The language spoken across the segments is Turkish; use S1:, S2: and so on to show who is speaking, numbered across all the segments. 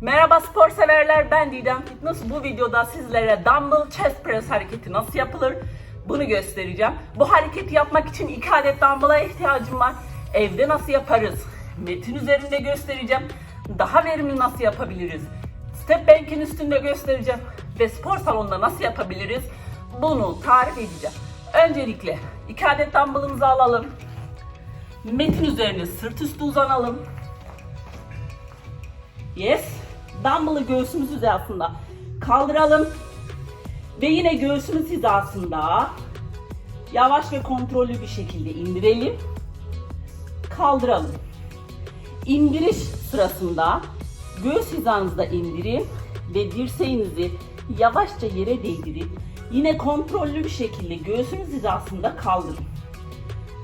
S1: Merhaba spor severler ben Didem Fitness. Bu videoda sizlere dumbbell chest press hareketi nasıl yapılır bunu göstereceğim. Bu hareketi yapmak için iki adet dumbbell'a ihtiyacım var. Evde nasıl yaparız? Metin üzerinde göstereceğim. Daha verimli nasıl yapabiliriz? Step bank'in üstünde göstereceğim. Ve spor salonunda nasıl yapabiliriz? Bunu tarif edeceğim. Öncelikle iki adet dumbbell'ımızı alalım. Metin üzerine sırt üstü uzanalım. Yes. Dumbbell'ı göğsümüz hizasında kaldıralım. Ve yine göğsümüz hizasında yavaş ve kontrollü bir şekilde indirelim. Kaldıralım. İndiriş sırasında göğüs hizanızda indirin ve dirseğinizi yavaşça yere değdirip yine kontrollü bir şekilde göğsünüz hizasında kaldırın.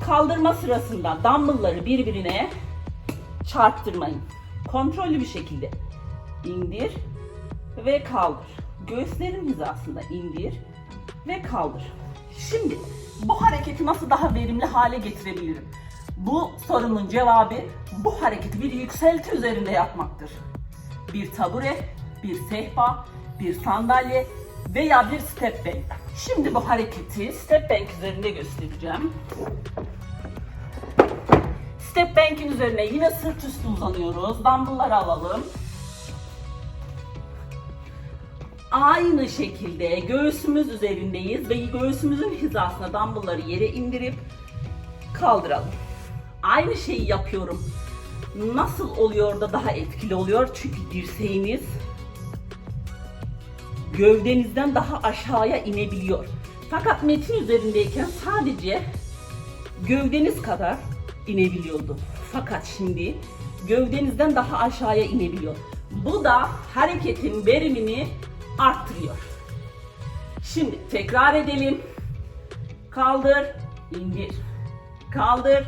S1: Kaldırma sırasında dumbbellları birbirine çarptırmayın. Kontrollü bir şekilde indir ve kaldır. Göğüslerin hizasında indir ve kaldır. Şimdi bu hareketi nasıl daha verimli hale getirebilirim? Bu sorunun cevabı bu hareketi bir yükselti üzerinde yapmaktır. Bir tabure, bir sehpa, bir sandalye veya bir step bank. Şimdi bu hareketi step bank üzerinde göstereceğim. Step bank'in üzerine yine sırt üstü uzanıyoruz. Dumbbell'ları alalım. Aynı şekilde göğsümüz üzerindeyiz ve göğsümüzün hizasına dumbbellları yere indirip kaldıralım. Aynı şeyi yapıyorum. Nasıl oluyor da daha etkili oluyor? Çünkü dirseğiniz gövdenizden daha aşağıya inebiliyor. Fakat metin üzerindeyken sadece gövdeniz kadar inebiliyordu. Fakat şimdi gövdenizden daha aşağıya inebiliyor. Bu da hareketin verimini arttırıyor. Şimdi tekrar edelim. Kaldır, indir. Kaldır,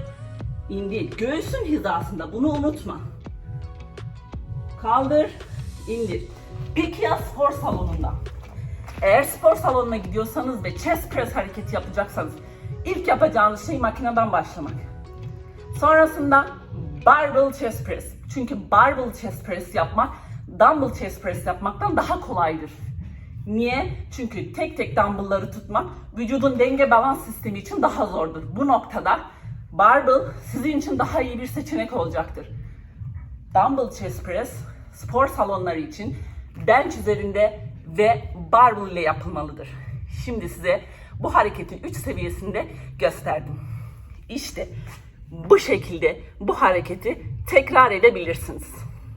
S1: indir. Göğsün hizasında bunu unutma. Kaldır, indir. Peki ya spor salonunda? Eğer spor salonuna gidiyorsanız ve chest press hareketi yapacaksanız ilk yapacağınız şey makineden başlamak. Sonrasında barbell chest press. Çünkü barbell chest press yapmak dumbbell chest press yapmaktan daha kolaydır. Niye? Çünkü tek tek dumbbellları tutmak vücudun denge balans sistemi için daha zordur. Bu noktada barbell sizin için daha iyi bir seçenek olacaktır. Dumbbell chest press spor salonları için bench üzerinde ve barbell ile yapılmalıdır. Şimdi size bu hareketin 3 seviyesinde gösterdim. İşte bu şekilde bu hareketi tekrar edebilirsiniz.